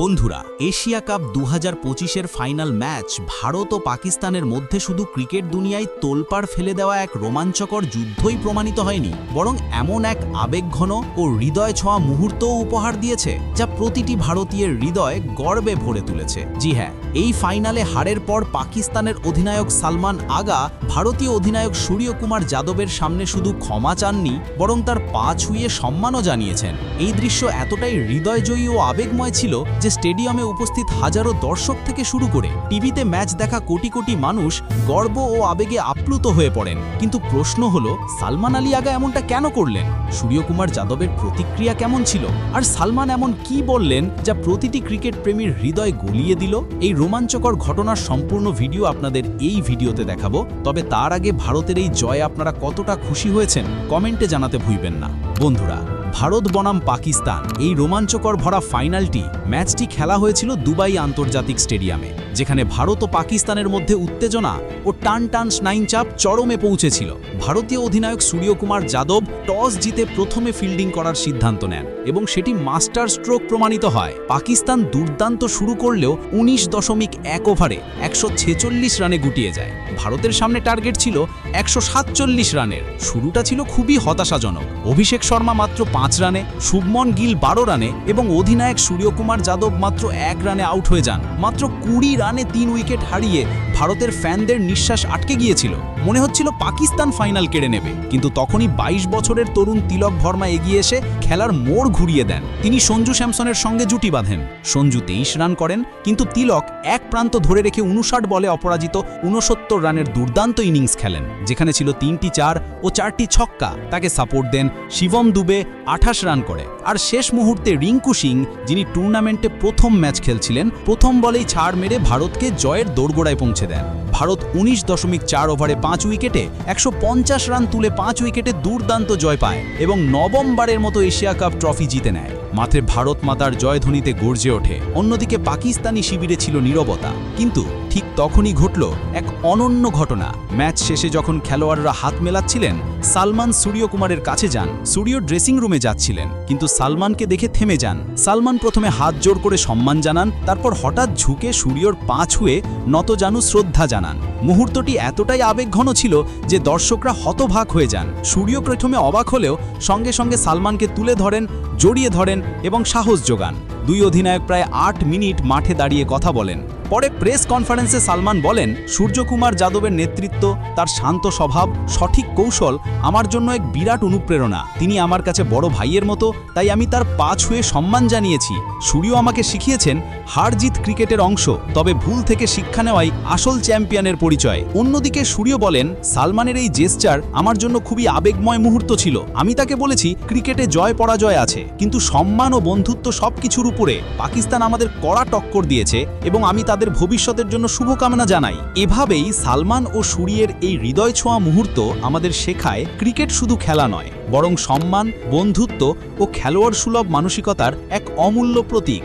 বন্ধুরা, Asia cup দু হাজার পঁচিশের ফাইনাল ম্যাচ ভারত ও পাকিস্তানের মধ্যে শুধু ক্রিকেট দুনিয়ায় তোলপাড় ফেলে দেওয়া এক রোমাঞ্চকর যুদ্ধই প্রমাণিত হয়নি, বরং এমন এক আবেগঘন ও হৃদয় ছোঁয়া মুহূর্তও উপহার দিয়েছে, যা প্রতিটি ভারতীয়ের হৃদয় গর্বে ভরে তুলেছে। জি হ্যাঁ এই ফাইনালে হারের পর পাকিস্তানের অধিনায়ক সালমান আগা, ভারতীয় অধিনায়ক সূর্যকুমার যাদবের সামনে শুধু ক্ষমা চাননি, বরং তার পা ছুঁয়ে সম্মানও জানিয়েছেন। এই দৃশ্য এতটাই হৃদয়জয়ী ও আবেগময় ছিল যে স্টেডিয়ামে উপস্থিত হাজারো দর্শক থেকে শুরু করে টিভিতে ম্যাচ দেখা কোটি কোটি মানুষ গর্ব ও আবেগে আপ্লুত হয়ে পড়েন। কিন্তু প্রশ্ন হলো, সালমান আলী আগা এমনটা কেন করলেন? সূর্যকুমার যাদবের প্রতিক্রিয়া কেমন ছিল? আর সালমান এমন কি বললেন যা প্রতিটি ক্রিকেট প্রেমীর হৃদয় গলিয়ে দিল? এই রোমাঞ্চকর ঘটনার সম্পূর্ণ ভিডিও আপনাদের এই ভিডিওতে দেখাবো। তবে তার আগে ভারতের এই জয়ে আপনারা কতটা খুশি হয়েছেন, কমেন্টে জানাতে ভুলবেন না। বন্ধুরা ভারত বনাম পাকিস্তান। এই রোমাঞ্চকর ভরা ফাইনালটি ম্যাচটি খেলা হয়েছিল দুবাই আন্তর্জাতিক স্টেডিয়ামে। যেখানে ভারত ও পাকিস্তানের মধ্যে উত্তেজনা ও টান টান স্নাইন চাপ চরমে পৌঁছেছিল। ভারতীয় অধিনায়ক সূর্যকুমার যাদব টস জিতে প্রথমে ফিল্ডিং করার সিদ্ধান্ত নেন এবং সেটি মাস্টার স্ট্রোক প্রমাণিত হয়। পাকিস্তান দুর্দান্ত শুরু করলেও উনিশ দশমিক এক ওভারে একশো ছেচল্লিশ রানে গুটিয়ে যায়। ভারতের সামনে টার্গেট ছিল একশো সাতচল্লিশ রানের। শুরুটা ছিল খুবই হতাশাজনক। অভিষেক শর্মা মাত্র পাঁচ রানে, শুভমন গিল বারো রানে এবং অধিনায়ক সূর্যকুমার যাদব মাত্র এক রানে আউট হয়ে যান। মাত্র কুড়ি রানে তিন উইকেট হারিয়ে ভারতের ফ্যানদের নিঃশ্বাস আটকে গিয়েছিল। মনে হচ্ছিল পাকিস্তান ফাইনাল কেড়ে নেবে। কিন্তু তখনই ২২ বছরের তরুণ তিলক ভর্মা এগিয়ে এসে খেলার মোড় ঘুরিয়ে দেন। তিনি সঞ্জু স্যামসনের সঙ্গে জুটি বাঁধেন। সঞ্জু তেইশ রান করেন, কিন্তু তিলক এক প্রান্ত ধরে রেখে উনষাট বলে অপরাজিত উনসত্তর রানের দুর্দান্ত ইনিংস খেলেন, যেখানে ছিল তিনটি চার ও চারটি ছক্কা। তাকে সাপোর্ট দেন শিবম দুবে, আঠাশ রান করে। আর শেষ মুহূর্তে রিঙ্কু সিং, যিনি টুর্নামেন্টে প্রথম ম্যাচ খেলছিলেন, প্রথম বলেই ছাড় মেরে ভারতকে জয়ের দোরগোড়ায় পৌঁছে দেন। ভারত উনিশ দশমিক চার ওভারে পাঁচ উইকেটে একশো পঞ্চাশ রান তুলে পাঁচ উইকেটে দুর্দান্ত জয় পায় এবং নবমবারের মতো এশিয়া কাপ ট্রফি জিতে নেয়। মাত্রে ভারত মাতার জয়ধ্বনিতে গর্জে ওঠে। অন্যদিকে পাকিস্তানি শিবিরে ছিল নিরবতা। কিন্তু ঠিক তখনই ঘটল এক অনন্য ঘটনা। ম্যাচ শেষে যখন খেলোয়াড়রা হাত মেলাচ্ছিলেন, সালমান সূর্যকুমারের কাছে যান। সূর্য ড্রেসিং রুমে যাচ্ছিলেন, কিন্তু সালমানকে দেখে থেমে যান। সালমান প্রথমে হাত জোর করে সম্মান জানান, তারপর হঠাৎ ঝুঁকে সূর্যর পা ছুঁয়ে নতজানু শ্রদ্ধা জানান। মুহূর্তটি এতটাই আবেগঘন ছিল যে দর্শকরা হতভাগ হয়ে যান। সূর্য প্রথমে অবাক হলেও সঙ্গে সঙ্গে সালমানকে তুলে ধরেন, জড়িয়ে ধরেন এবং সাহস যোগান। দুই অধিনায়ক প্রায় আট মিনিট মাঠে দাঁড়িয়ে কথা বলেন। পরে প্রেস কনফারেন্সে সালমান বলেন, সূর্যকুমার যাদবের নেতৃত্ব, তার শান্ত স্বভাব, সঠিক কৌশল আমার জন্য এক বিরাট অনুপ্রেরণা। তিনি আমার কাছে বড় ভাইয়ের মতো, তাই আমি তার পা ছুঁয়ে সম্মান জানিয়েছি। সূর্য আমাকে শিখিয়েছেন হার জিত ক্রিকেটের অংশ, তবে ভুল থেকে শিক্ষা নেওয়াই আসল চ্যাম্পিয়নের পরিচয়। অন্যদিকে সূর্য বলেন, সালমানের এই জেস্টার আমার জন্য খুবই আবেগময় মুহূর্ত ছিল। আমি তাকে বলেছি, ক্রিকেটে জয় পরাজয় আছে, কিন্তু সম্মান ও বন্ধুত্ব সবকিছুর উপরে। পাকিস্তান আমাদের কড়া টক্কর দিয়েছে এবং আমি তাদের ভবিষ্যতের জন্য শুভকামনা জানাই। এভাবেই সালমান ও সুরিয়ের এই হৃদয় ছোঁয়া মুহূর্ত আমাদের শেখায় ক্রিকেট শুধু খেলা নয়, বরং সম্মান, বন্ধুত্ব ও খেলোয়াড় সুলভ মানসিকতার এক অমূল্য প্রতীক।